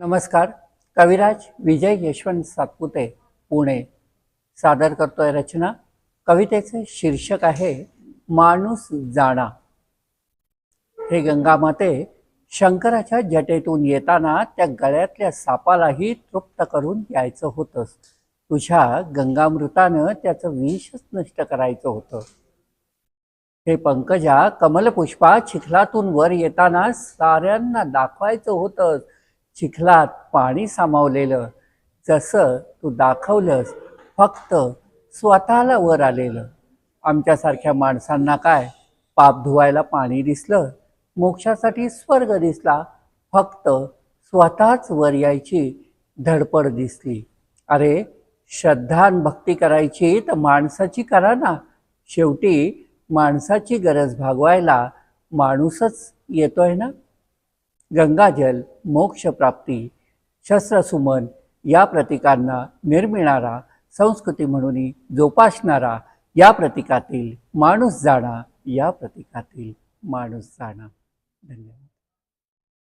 नमस्कार. कविराज विजय यशवंत सातपुते पुणे. सादर करतोय रचना. कवितेचे शीर्षक आहे माणूस जाणा. हे गंगामाते शंकराच्या जटेतून येताना त्या गळ्यातल्या सापालाही तृप्त करून यायचं होतंस तुझ्या गंगामृतानं त्याचं विषच नष्ट करायचं होतं. हे पंकजा कमलपुष्पा चिखलातून वर येताना साऱ्यांना दाखवायचं होतंच चिखलात पाणी सामावलेलं जसं तू दाखवलंस फक्त स्वतःला वर आलेलं. आमच्यासारख्या माणसांना काय? पाप धुवायला पाणी दिसलं? मोक्षासाठी स्वर्ग दिसला? फक्त स्वतःच वर यायची धडपड दिसली. अरे श्रद्धा आणि भक्ती करायची तर माणसाची करा ना. शेवटी माणसाची गरज भागवायला माणूसच येतोय ना. गंगाजल मोक्षप्राप्ती शस्त्रसुमन या प्रतीकांना निर्मिणारा संस्कृती म्हणून जोपासणारा या प्रतीकातील माणूस जाणा या प्रतीकातील माणूस जाणा. धन्यवाद.